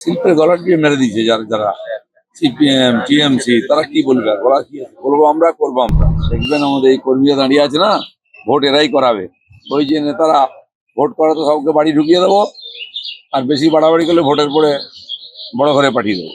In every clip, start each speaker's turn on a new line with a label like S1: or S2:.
S1: শিল্পের গলা দিয়ে মেরে দিয়েছে যারা যারা সিপিএম টিএমসি তারা কি বলবে? বলা কি বলব আমরা, করব আমরা। দেখবেন আমাদের এই কর্মীরা দাঁড়িয়ে আছে না? ভোট এরাই করাবে। ওই যে নেতারা, ভোট করা তো সবকে বাড়ি ঢুকিয়ে দেবো, আর বেশি বাড়াবাড়ি করলে ভোটের পরে বড় ঘরে পাঠিয়ে দেবো।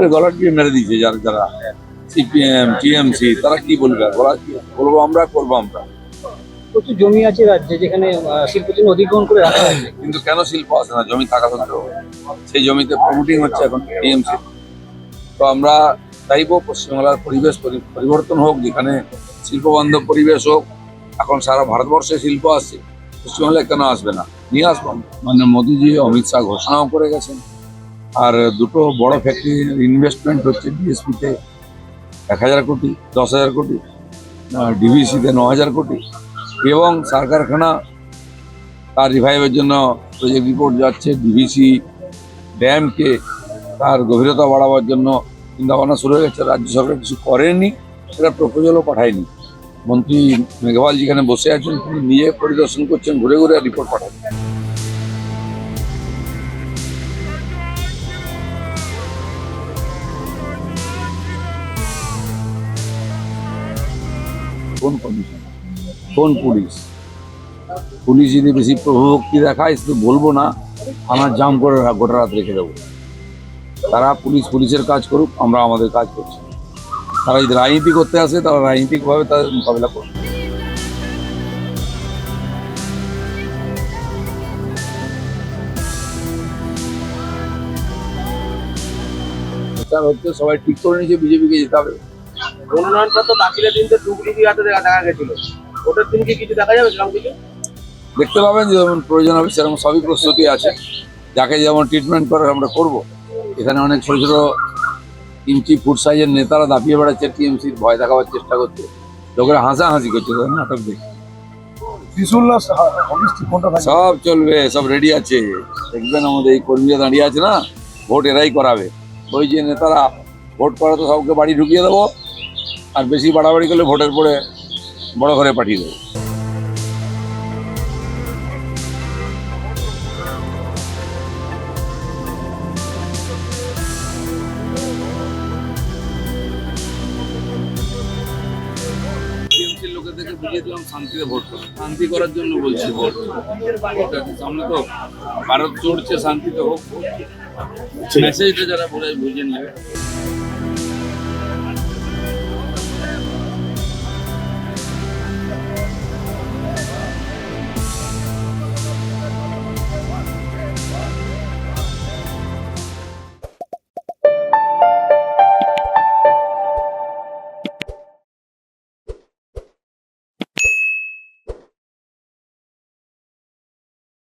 S1: শিল্পের গলা দিয়ে মেরে দিয়েছে যারা যারা সিপিএম টিএমসি তারা কি বলবে? বলা কি? বলব আমরা করব আমরা।
S2: প্রচুর জমি আছে রাজ্যে যেখানে শিল্প জমি অধিগ্রহণ করে রাখা হয়েছে।
S1: কিন্তু কেন শিল্প আসে না? জমি থাকা সত্ত্বেও। সেই জমিতে প্রমোটিং হচ্ছে এখন টিএমসি। তো আমরা চাইব পশ্চিমবাংলার পরিবেশ পরি- পরিবর্তন হোক যেখানে শিল্প বান্ধব পরিবেশ হোক। এখন সারা ভারতবর্ষে শিল্প আসছে। পশ্চিমবাংলায় কেন আসবে না? নিয়ে আসব। মানে মোদিজি অমিত শাহ ঘোষণাও করে গেছেন। আর দুটো বড় ফ্যাক্টরির ইনভেস্টমেন্ট হচ্ছে ডিএসপিতে এক হাজার কোটি, দশ হাজার কোটি ডিভিসিতে ন হাজার কোটি, এবং সার কারখানা তার রিভাইভের জন্য প্রজেক্ট রিপোর্ট যাচ্ছে। ডিভিসি ড্যামকে তার গভীরতা বাড়াবার জন্য চিন্তাভাবনা শুরু হয়ে গেছে। রাজ্য সরকার কিছু করেনি, সেটা প্রপোজালও পাঠায়নি। মন্ত্রী মেঘওয়াল যেখানে বসে আছেন, তিনি নিজে পরিদর্শন করছেন, ঘুরে ঘুরে রিপোর্ট পাঠাচ্ছেন। কোন কমিশন কোন পুলিশ? পুলিশ যদি বেশি প্রভুভক্তি দেখায় শুধু বলব না। থানার জাম করে গোটা রাত রেখে দেবো তারা পুলিশ পুলিশের কাজ করুক, আমরা আমাদের কাজ করছি। তারা যদি রাজনীতি করতে আসে, তারা রাজনীতিকভাবে তাদের মোকাবিলা করবে হচ্ছে সবাই ঠিক করে নিয়েছে, বিজেপিকে যেতে হবে।
S3: মনোনয়নপত্র দাখিলের দিন তো টুকটুকি হাতে দেখা গেছিল। ওটার দিন কি কিছু দেখা যাবে সেরকম কিছু?
S1: দেখতে পাবেন যে যেমন প্রয়োজন হবে সেরকম সবই প্রস্তুতি আছে। যাকে যেমন ট্রিটমেন্ট করে আমরা করব। এখানে অনেক ছোট ছোট ইঞ্চি ফুট সাইজের নেতারা দাপিয়ে বেড়াচ্ছে টিএমসির ভয় দেখাবার চেষ্টা করছে। লোকেরা হাসাহাসি করছে তাদের নাটক দেখে?
S4: কোনটা
S1: সব চলবে সব রেডি আছে। দেখবেন আমাদের এই কর্মীরা দাঁড়িয়ে আছে না ভোট এরাই করাবে। ওই যে নেতারা ভোট করা তো সবকে বাড়ি ঢুকিয়ে দেবো। আর বেশি বাড়াবাড়ি করলে ভোটের পরে বড় ঘরে পাঠিয়ে দেবো। লোকেদেরকে বুঝিয়ে দিলাম শান্তিতে ভোট করো। শান্তি করার জন্য বলছি ভোট। ভোট সামনে তো ভারত চড়ছে শান্তিতে হোক। মেসেজটা যারা বলে বুঝে নেবে